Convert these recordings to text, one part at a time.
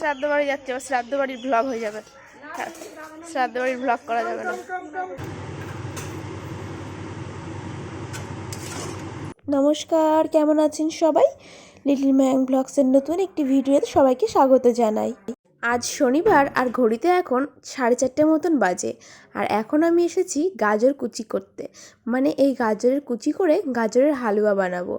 শ্রাদ্ধ বাড়ি যাচ্ছি আবার শ্রাদ্ধ বাড়ির ব্লগ হয়ে যাবে। হ্যাঁ, শ্রাদ্ধ বাড়ির ব্লগ করা যাবে না। নমস্কার কেমন আছেন সবাই? লিটল ম্যাং ব্লগসের নতুন একটি ভিডিওতে সবাইকে স্বাগত জানাই। আজ শনিবার আর ঘড়িতে এখন সাড়ে চারটে মতন বাজে। আর এখন আমি এসেছি গাজর কুচি করতে। মানে এই গাজরের কুচি করে গাজরের হালুয়া বানাবো।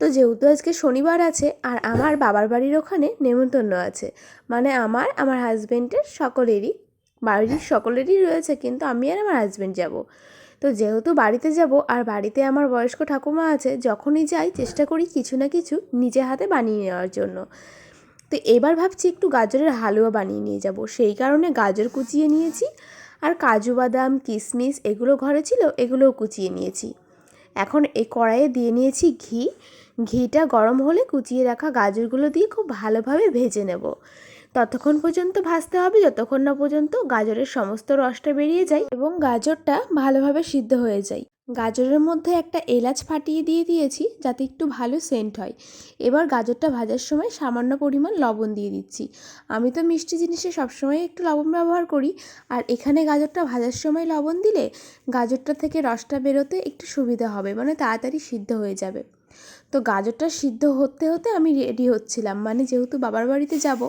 তো যেহেতু আজকে শনিবার আছে আর আমার বাবার বাড়ির ওখানে নেমন্তন্ন আছে মানে আমার আমার হাজব্যান্ডের সকলেরই, বাড়ির সকলেরই রয়েছে, কিন্তু আমি আর আমার হাজব্যান্ড যাব। তো যেহেতু বাড়িতে যাব আর বাড়িতে আমার বয়স্ক ঠাকুমা আছে, যখনই যাই চেষ্টা করি কিছু না কিছু নিজে হাতে বানিয়ে নেওয়ার জন্য। তো এবার ভাবছি একটু গাজরের হালুয়া বানিয়ে নিয়ে যাব, সেই কারণে গাজর কুচিয়ে নিয়েছি আর কাজু বাদাম কিশমিশ এগুলো ঘরে ছিল, এগুলোও কুচিয়ে নিয়েছি। এখন এই কড়াইয়ে দিয়ে নিয়েছি ঘি। ঘিটা গরম হলে কুচিয়ে রাখা গাজরগুলো দিয়ে খুব ভালোভাবে ভেজে নেব। ততক্ষণ পর্যন্ত ভাজতে হবে, যতক্ষণ না পর্যন্ত গাজরের সমস্ত রসটা বেরিয়ে যায় এবং গাজরটা ভালোভাবে সিদ্ধ হয়ে যায়। গাজরের মধ্যে একটা এলাচ ফাটিয়ে দিয়ে দিয়েছি যাতে একটু ভালো সেন্ট হয়। এবার গাজরটা ভাজার সময় সামান্য পরিমাণ লবণ দিয়ে দিচ্ছি। আমি তো মিষ্টি জিনিসে সবসময় একটু লবণ ব্যবহার করি। আর এখানে গাজরটা ভাজার সময় লবণ দিলে গাজরটা থেকে রসটা বেরোতে একটু সুবিধা হবে। মানে তাড়াতাড়ি সিদ্ধ হয়ে যাবে। তো গাজরটা সিদ্ধ হতে হতে আমি রেডি হচ্ছিলাম। মানে যেহেতু বাবার বাড়িতে যাব,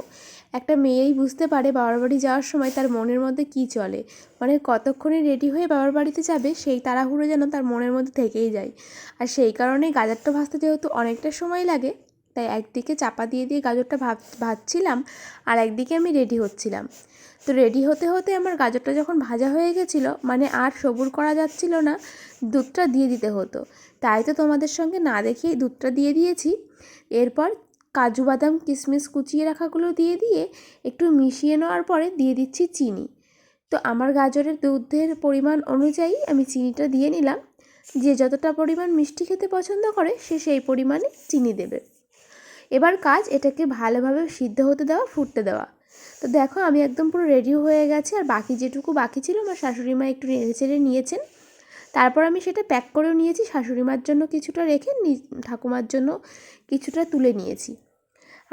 একটা মেয়েই বুঝতে পারে বাবার বাড়ি যাওয়ার সময় তার মনের মধ্যে কি চলে। মানে কতক্ষণে রেডি হয়ে বাবার বাড়িতে যাবে, সেই তাড়াহুড়ো যেন তার মনের মধ্যে থেকেই যায়। আর সেই কারণে গাজরটা ভাজতে যেহেতু অনেকটা সময় লাগে তাই একদিকে চাপা দিয়ে দিয়ে গাজরটা ভাব, ভাজছিলাম আর একদিকে আমি রেডি হচ্ছিলাম। তো রেডি হতে হতে আমার গাজরটা যখন ভাজা হয়ে গেছিল মানে আর সবুর করা যাচ্ছিল না, দুধটা দিয়ে দিতে হতো। তাই তো তোমাদের সঙ্গে না দেখিয়ে দুধটা দিয়ে দিয়েছি। এরপর কাজু বাদাম, কিশমিশ কুচিয়ে রাখাগুলো দিয়ে দিয়ে একটু মিশিয়ে নেওয়ার পরে দিয়ে দিচ্ছি চিনি। তো আমার গাজরের দুধের পরিমাণ অনুযায়ী আমি চিনিটা দিয়ে নিলাম। যে যতটা পরিমাণ মিষ্টি খেতে পছন্দ করে, সে সেই পরিমাণে চিনি দেবে। এবার কাজ এটাকে ভালোভাবে সিদ্ধ হতে দেওয়া, ফুটতে দেওয়া। তো দেখো আমি একদম পুরো রেডি হয়ে গেছি, আর বাকি যেটুকু বাকি ছিল আমার শাশুড়ি মা একটু নেড়ে চেড়ে নিয়েছেন। তারপর আমি সেটা প্যাক করেও নিয়েছি শাশুড়ি মার জন্য কিছুটা রেখে ঠাকুমার জন্য কিছুটা তুলে নিয়েছি।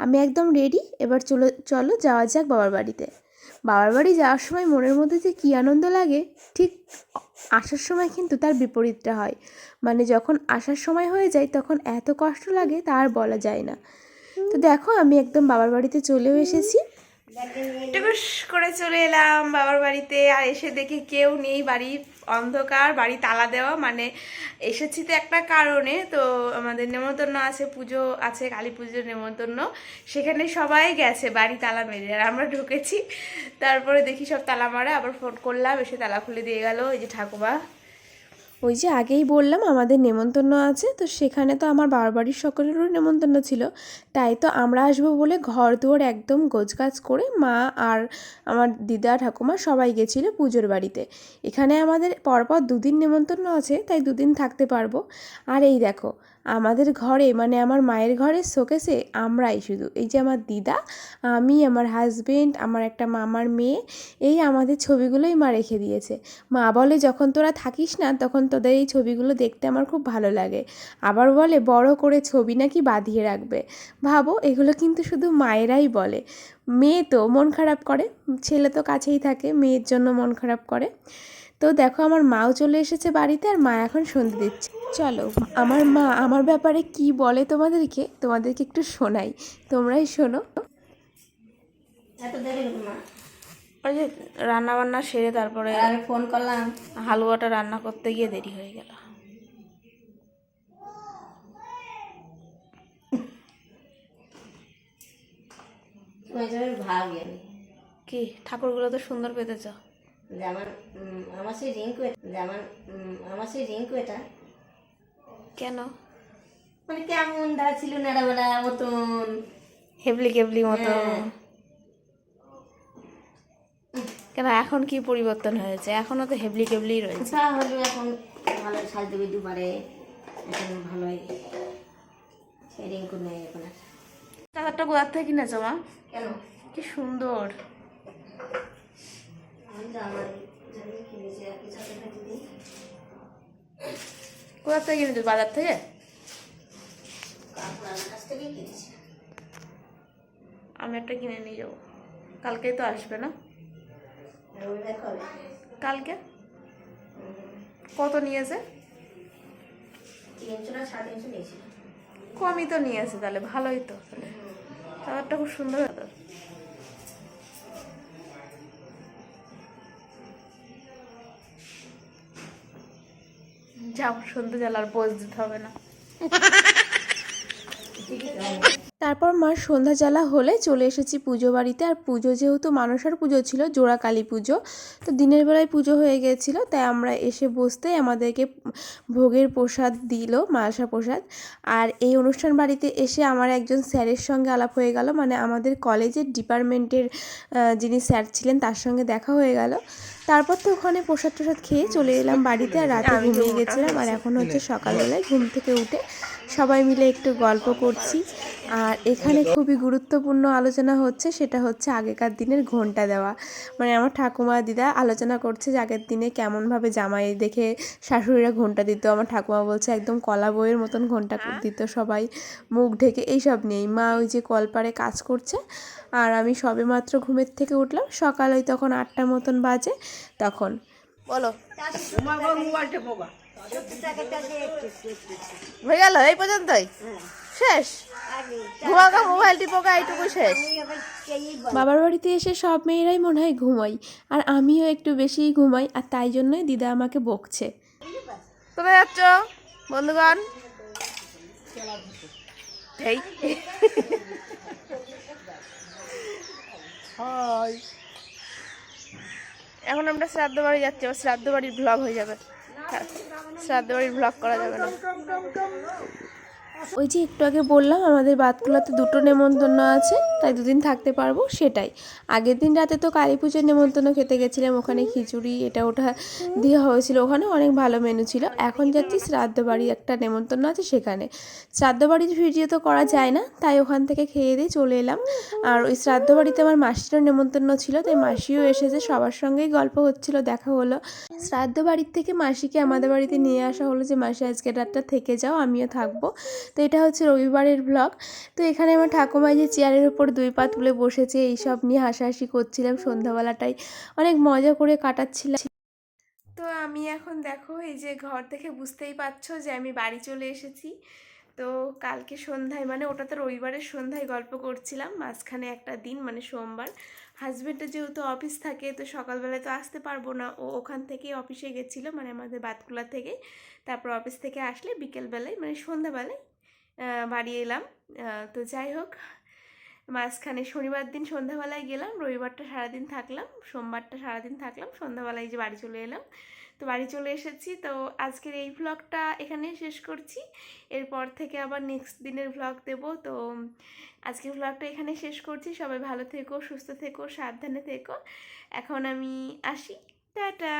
আমি একদম রেডি এবার চলো চলো যাওয়া যাক বাবার বাড়িতে। বাবার বাড়ি যাওয়ার সময় মনের মধ্যে যে কী আনন্দ লাগে, ঠিক আসার সময় কিন্তু তার বিপরীতটা হয়। মানে যখন আসার সময় হয়ে যায়, তখন এত কষ্ট লাগে তা আর বলা যায় না। তো দেখো, আমি একদম বাবার বাড়িতে চলেও এসেছি। টুকুস করে চলে এলাম বাবার বাড়িতে, আর এসে দেখি কেউ নেই, বাড়ি অন্ধকার, বাড়ি তালা দেওয়া। মানে এসেছি তো একটা কারণে, তো আমাদের নেমন্তন্ন আছে, পুজো আছে, কালী পুজোর নেমন্তন্ন। সেখানে সবাই গেছে, বাড়ি তালা মেরে, আর আমরা ঢুকেছি। তারপরে দেখি সব তালা মারা, আবার ফোন করলাম, এসে তালা খুলে দিয়ে গেল, এই যে ঠাকুমা। ওই যে আগেই বললাম আমাদের নেমন্তন্ন আছে, তো সেখানে তো আমার বাবার বাড়ির সকলেরও নেমন্তন্ন ছিল। তাই তো আমরা আসব বলে ঘর দুয়ার একদম গোছগাছ করে মা আর আমার দিদা ঠাকুমা সবাই গেছিল পুজোর বাড়িতে। এখানে আমাদের পরপর দুদিন নেমন্তন্ন আছে, তাই দুদিন থাকতে পারব। আর এই দেখো, আমাদের ঘরে মানে আমার মায়ের ঘরে শোকেসে আমরাই শুধু। এই যে আমার দিদা, আমি, আমার হাজবেন্ড আমার একটা মামার মেয়ে, এই আমাদের ছবিগুলোই মা রেখে দিয়েছে। মা বলে, যখন তোরা থাকিস না, তখন তোদের এই ছবিগুলো দেখতে আমার খুব ভালো লাগে। আবার বলে, বড় করে ছবি নাকি বাঁধিয়ে রাখবে? ভাবো, এগুলো কিন্তু শুধু মায়েরাই বলে। মেয়ে তো মন খারাপ করে, ছেলে তো কাছেই থাকে, মেয়ের জন্য মন খারাপ করে। তো দেখো, আমার মাও চলে এসেছে বাড়িতে আর মা এখন সন্ধে দিচ্ছে। চলো, আমার মা, আমার ব্যাপারে কি বলে তোমাদেরকে তোমাদেরকে একটু শোনাই। তোমরাই শোনো। এত না। ওই যে রান্না বান্না সেরে তারপরে আর ফোন করলাম। হালুয়াটা রান্না করতে গিয়ে দেরি হয়ে গেল। ভাগ কি? ঠাকুরগুলো তো সুন্দর পেতেছ। যেমন আমার সেই রিঙ্কু যেমন আমার সেই রিঙ্কু এটা। কেন? মানে কেমন দাঁড়া ছিল নেড়াবেড়া মতন। হেবলি কেবলি মতো হ্যাঁ। কেন এখন কি পরিবর্তন হয়েছে? এখনও তো হেবলি কেবলি রয়েছে। তা হলো এখন ভালো সাজতে বুঝতে পারে। এখন ভালোই। রিঙ্কু নেই এখন চাদরটা কোথার থেকে কিনেছো মা? কেন? কি সুন্দর। তো কোথার থেকে কিনেছো বাজার থেকে? আমি একটা কিনে নিয়ে যাব। কালকেই তো আসবে না? কালকে? কত নিয়েছে? কমই তো নিয়েছে তাহলে, ভালোই তো। চাদরটা খুব সুন্দর চাদর যাও সন্ধ্যে জ্বালার বোঝ দিতে হবে না। তারপর মার সন্ধ্যা জ্বালা হলে চলে এসেছি পুজো বাড়িতে। আর পুজো যেহেতু মানসার পুজো ছিল, জোড়া কালী পুজো, তো দিনের বেলায় পুজো হয়ে গেছিল, তাই আমরা এসে বসতেই আমাদেরকে ভোগের প্রসাদ দিল, মালসা প্রসাদ। আর এই অনুষ্ঠান বাড়িতে এসে আমার একজন স্যারের সঙ্গে আলাপ হয়ে গেল মানে আমাদের কলেজের ডিপার্টমেন্টের যিনি স্যার ছিলেন, তার সঙ্গে দেখা হয়ে গেল। তারপর তো ওখানে প্রসাদ টসাদ খেয়ে চলে এলাম বাড়িতে আর রাতে ঘুমিয়ে গেছিলাম আর এখন হচ্ছে সকালবেলায় ঘুম থেকে উঠে সবাই মিলে একটু গল্প করছি। আর এখানে খুবই গুরুত্বপূর্ণ আলোচনা হচ্ছে সেটা হচ্ছে আগেকার দিনের ঘণ্টা দেওয়া। মানে আমার ঠাকুমা দিদা আলোচনা করছে যে আগের দিনে কেমনভাবে জামাই দেখে শাশুড়িরা ঘণ্টা দিত। আমার ঠাকুমা বলছে একদম কলা বইয়ের মতন ঘণ্টা দিত সবাই। মুখ ঢেকে এইসব নেই মা ওই যে কলপারে কাজ করছে। আর আমি সবে মাত্র ঘুমের থেকে উঠলাম। সকাল ওই তখন আটটার মতন বাজে। তখন। বলো। হয়ে গেল? এই পর্যন্তই? শেষ? ঘুমাকা মোবাইল টিপোকা এইটুকু শেষ। বাবার বাড়িতে এসে সব মেয়েরাই মনে হয় ঘুমাই আর আমিও একটু বেশিই ঘুমাই আর তাই জন্যই দিদা আমাকে বকছে। কোথায় যাচ্ছ বন্ধুগণ? এই। এখন আমরা শ্রাদ্ধ বাড়ি যাচ্ছি আবার শ্রাদ্ধ বাড়ির ব্লগ হয়ে যাবে। হ্যাঁ, শ্রাদ্ধ বাড়ির ব্লগ করা যাবে না। ওই যে একটু আগে বললাম, আমাদের বাতকুলাতে দুটো নেমন্তন্ন আছে, তাই দুদিন থাকতে পারব সেটাই। আগের দিন রাতে তো কালী পুজোর নেমন্তন্ন খেতে গেছিলাম, ওখানে খিচুড়ি, এটা ওটা দিয়ে হয়েছিল। ওখানে অনেক ভালো মেনু ছিল। এখন যাচ্ছি শ্রাদ্ধ বাড়ি একটা নেমন্তন্ন আছে সেখানে। শ্রাদ্ধ বাড়ির ভিডিও তো করা যায় না, তাই ওখান থেকে খেয়ে দিয়ে চলে এলাম। আর ওই শ্রাদ্ধ বাড়িতে আমার মাসিরও নেমন্তন্ন ছিল, তাই মাসিও এসেছে, সবার সঙ্গেই গল্প হচ্ছিল, দেখা হলো। শ্রাদ্ধ বাড়ির থেকে মাসিকে আমাদের বাড়িতে নিয়ে আসা হলো যে, মাসি আজকে রাতটা থেকে যাও, আমিও থাকব। তো এটা হচ্ছে রবিবারের ব্লগ তো এখানে আমার ঠাকুমা যে চেয়ারের উপর দুই পা তুলে বসেছে, এইসব নিয়ে হাসাহাসি করছিলাম সন্ধ্যাবেলাটাই অনেক মজা করে কাটাচ্ছিলাম। তো আমি এখন দেখো, এই যে ঘর দেখে বুঝতেই পারছ যে আমি বাড়ি চলে এসেছি। তো কালকে সন্ধ্যায় মানে ওটা তো রবিবারের সন্ধ্যায় গল্প করছিলাম, মাঝখানে একটা দিন মানে সোমবার। হাজব্যান্ডের যেহেতু অফিস থাকে, তো সকালবেলায় তো আসতে পারব না। ও ওখান থেকেই অফিসে গেছিল মানে আমাদের বাতকুলা থেকে। তারপর অফিস থেকে আসলে বিকেলবেলায় মানে সন্ধ্যাবেলায় বাড়ি এলাম। তো যাই হোক, মাঝখানে শনিবার দিন সন্ধ্যাবেলায় গেলাম, রবিবারটা সারাদিন থাকলাম, সোমবারটা সারাদিন থাকলাম, সন্ধ্যাবেলায় যে বাড়ি চলে এলাম। তো বাড়ি চলে এসেছি, তো আজকের এই ভ্লগটা এখানেই শেষ করছি। এরপর থেকে আবার নেক্সট দিনের ভ্লগ দেব, তো আজকের ভ্লগটা এখানে শেষ করছি। সবাই ভালো থেকো, সুস্থ থেকো, সাবধানে থেকো। এখন আমি আসি। টাটা!